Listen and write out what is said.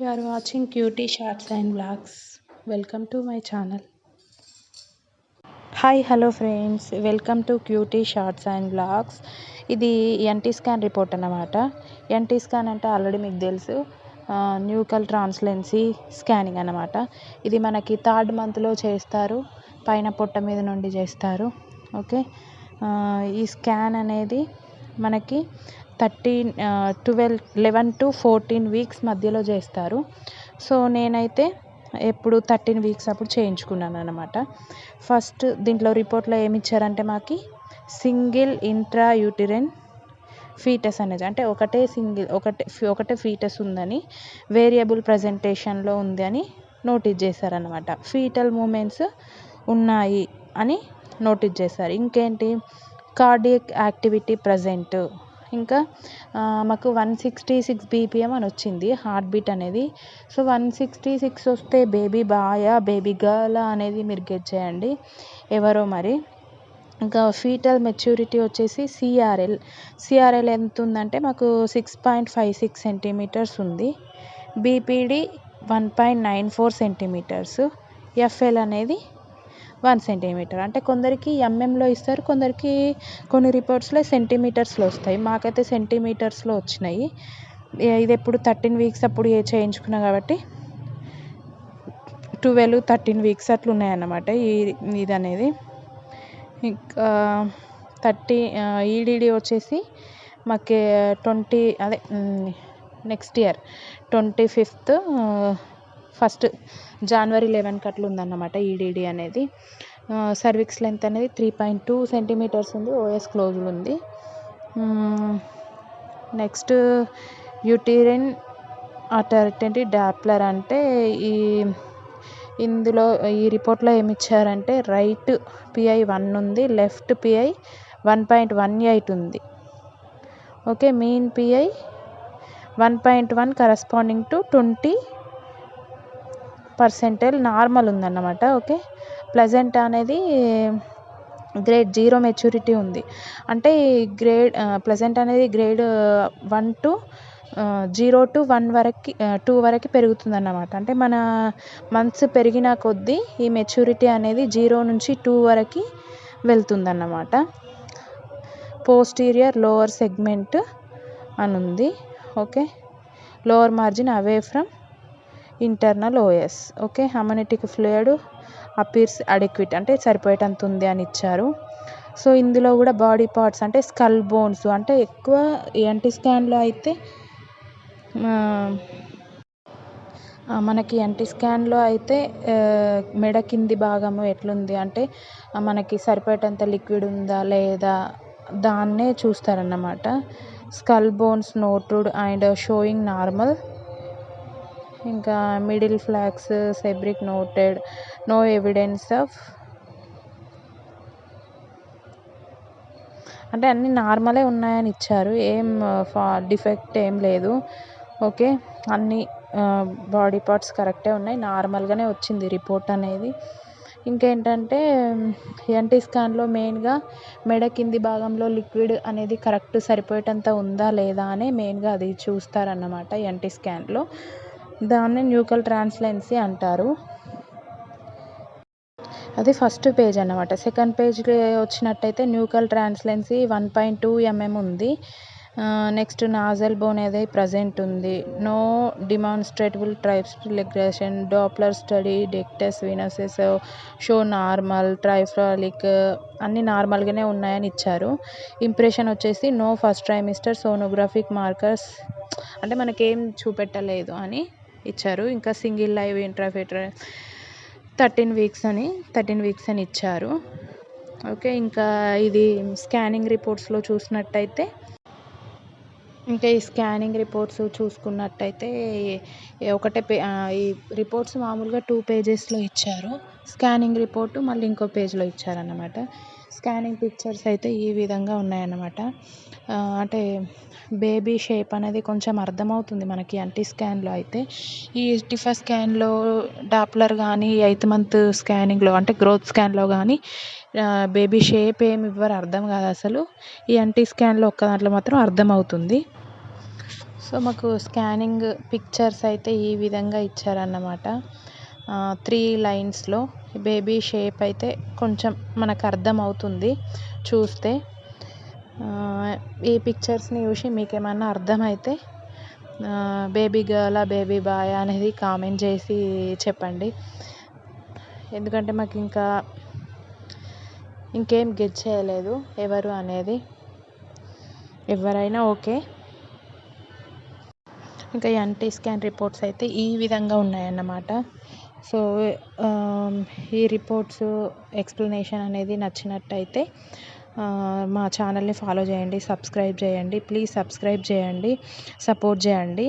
You are watching cutie shorts and vlogs welcome to my channel hi hello friends welcome to cutie shorts and vlogs ఇది NT scan report అన్నమాట. NT scan అంటే already మీకు తెలుసు. Nuchal ట్రాన్స్లెన్సీ scanning అన్నమాట. ఇది మనకి third మంత్లో చేస్తారు. పైన పొట్ట మీద నుండి చేస్తారు. ఓకే ఈ స్కాన్ అనేది మనకి thirteen twelve eleven to fourteen weeks మధ్యలో చేస్తారు. సో నేనైతే ఎప్పుడు థర్టీన్ వీక్స్ అప్పుడు చేయించుకున్నాను అనమాట ఫస్ట్ దీంట్లో రిపోర్ట్లో ఏమి ఇచ్చారంటే మాకు సింగిల్ ఇంట్రా యూటిరెన్ ఫీటస్ అనేది అంటే ఒకటే సింగిల్ ఒకటే ఒకటే ఫీటస్ ఉందని వేరియబుల్ ప్రజెంటేషన్లో ఉంది అని నోటీస్ చేశారనమాట ఫీటల్ మూమెంట్స్ ఉన్నాయి అని నోటీస్ చేశారు. ఇంకేంటి? కార్డియక్ యాక్టివిటీ ప్రజెంట్ ఇంకా మాకు వన్ సిక్స్టీ సిక్స్ బీపీఎం అని వచ్చింది హార్ట్ బీట్ అనేది. సో వన్ సిక్స్టీ సిక్స్ వస్తే బేబీ బాయా బేబీ గర్ల్ అనేది మీరు గెట్ చేయండి. ఎవరో మరి. ఇంకా ఫీటల్ మెచ్యూరిటీ వచ్చేసి సిఆర్ఎల్. సిఆర్ఎల్ ఎంత ఉందంటే మాకు six point five six centimeters ఉంది. BPD one point nine four centimeters. FL అనేది వన్ సెంటీమీటర్. అంటే కొందరికి ఎంఎంలో ఇస్తారు కొందరికి కొన్ని రిపోర్ట్స్లో సెంటీమీటర్స్లో వస్తాయి. మాకైతే సెంటీమీటర్స్లో వచ్చినాయి. ఇది ఎప్పుడు థర్టీన్ వీక్స్ అప్పుడు చేయించుకున్నా కాబట్టి ట్వెల్వ్ థర్టీన్ వీక్స్ అట్లా ఉన్నాయన్నమాట ఈ ఇది అనేది ఇంకా థర్టీ ఈడీడీ వచ్చేసి మాకు ట్వంటీ అదే next year twenty fifth first January లెవెన్కి అట్లా ఉందన్నమాట ఈడీడీ అనేది. సర్వీక్స్ లెంత్ అనేది త్రీ పాయింట్ టూ సెంటీమీటర్స్ ఉంది ఓఎస్ క్లోజ్డ్ ఉంది. నెక్స్ట్ యూటీరిన్ అటర్టెంటి డాప్లర్ అంటే ఈ ఇందులో ఈ రిపోర్ట్లో ఏమి ఇచ్చారంటే రైట్ పిఐ వన్ ఉంది left PI one point one eight ఉంది. Okay mean PI one point one corresponding to twenty percentile normal ఉందన్నమాట ఓకే? ప్లజెంట్ అనేది గ్రేడ్ జీరో మెచ్యూరిటీ ఉంది. అంటే గ్రేడ్ ప్లజెంట్ అనేది grade one two zero two one వరకు two వరకు పెరుగుతుంది అన్నమాట అంటే మన మంత్స్ పెరిగిన కొద్దీ ఈ మెచ్యూరిటీ అనేది జీరో నుంచి టూ వరకు వెళ్తుందన్నమాట. పోస్టీరియర్ లోవర్ సెగ్మెంట్ అని ఉంది okay? Lower margin away from internal OS okay amniotic fluid appears adequate అంటే సరిపోయేటంత ఉంది అని ఇచ్చారు. సో ఇందులో కూడా బాడీ పార్ట్స్ అంటే స్కల్ బోన్స్ అంటే ఎక్కువ ఎన్టీ స్కాన్లో అయితే మనకి ఎన్టీ స్కాన్లో అయితే మెడ కింది భాగము ఎట్లుంది అంటే మనకి సరిపోయేటంత లిక్విడ్ ఉందా లేదా దాన్నే చూస్తారన్నమాట. Skull bones noted and showing normal ఇంకా middle falx cerebri noted no evidence of అంటే అన్నీ నార్మలే ఉన్నాయని ఇచ్చారు. ఏం ఫా డిఫెక్ట్ ఏం లేదు. ఓకే? అన్ని బాడీ పార్ట్స్ కరెక్టే ఉన్నాయి. నార్మల్గానే వచ్చింది రిపోర్ట్ అనేది. ఇంకేంటంటే ఎన్టీ స్కాన్లో మెయిన్గా మెడ కింది భాగంలో లిక్విడ్ అనేది కరెక్ట్ సరిపోయేటంత ఉందా లేదా అని మెయిన్గా అది చూస్తారన్నమాట ఎన్టీ స్కాన్లో దాన్ని న్యూకల్ ట్రాన్స్లెన్సీ అంటారు. అది ఫస్ట్ పేజ్ అన్నమాట. సెకండ్ పేజ్కి వచ్చినట్టయితే nuchal translucency one point two mm ఉంది. నెక్స్ట్ నాజల్ బోన్ అనేది ప్రజెంట్ ఉంది. No demonstrable tricuspid regurgitation Doppler study ductus venosus show normal triphasic అన్ని నార్మల్గానే ఉన్నాయని ఇచ్చారు. ఇంప్రెషన్ వచ్చేసి no first trimester sonographic markers అంటే మనకేం చూపెట్టలేదు అని ఇచ్చారు. ఇంకా single live intrauterine thirteen weeks అని థర్టీన్ వీక్స్ అని ఇచ్చారు. ఓకే ఇంకా ఇది స్కానింగ్ రిపోర్ట్స్లో చూసినట్టయితే ఇంకా ఈ స్కానింగ్ రిపోర్ట్స్ చూసుకున్నట్టయితే ఒకటే పే ఈ రిపోర్ట్స్ మామూలుగా టూ పేజెస్లో ఇచ్చారు. స్కానింగ్ రిపోర్టు మళ్ళీ ఇంకో పేజ్లో ఇచ్చారన్నమాట. స్కానింగ్ పిక్చర్స్ అయితే ఈ విధంగా ఉన్నాయన్నమాట. అంటే బేబీ షేప్ అనేది కొంచెం అర్థమవుతుంది మనకి ఎన్టీ స్కాన్లో అయితే. ఈ టిఫా స్కాన్లో డాప్లర్ కానీ ఎయిత్ మంత్ స్కానింగ్లో అంటే గ్రోత్ స్కాన్లో కానీ బేబీ షేప్ ఏమి ఇవ్వరు అర్థం కాదు అసలు. ఈ ఎన్టీ స్కాన్లో ఒక్క దాంట్లో మాత్రం అర్థమవుతుంది. సో మాకు స్కానింగ్ పిక్చర్స్ అయితే ఈ విధంగా ఇచ్చారన్నమాట. త్రీ లైన్స్లో బేబీ షేప్ అయితే కొంచెం మనకు అర్థం అవుతుంది చూస్తే ఈ పిక్చర్స్ని చూసి మీకు ఏమన్నా అర్థమైతే బేబీ గర్ల్ బేబీ బాయ్ అనేది కామెంట్ చేసి చెప్పండి. ఎందుకంటే మాకు ఇంకా ఇంకేం గెట్ చేయలేదు ఎవరు అనేది. ఎవరైనా ఓకే. ఇంకా ఎన్టీ స్కాన్ రిపోర్ట్స్ అయితే ఈ విధంగా ఉన్నాయన్నమాట. సో ఈ రిపోర్ట్స్ ఎక్స్ప్లెనేషన్ అనేది నచ్చినట్టయితే మా ఛానల్ని ఫాలో చేయండి సబ్స్క్రైబ్ చేయండి ప్లీజ్ సబ్స్క్రైబ్ చేయండి సపోర్ట్ చేయండి.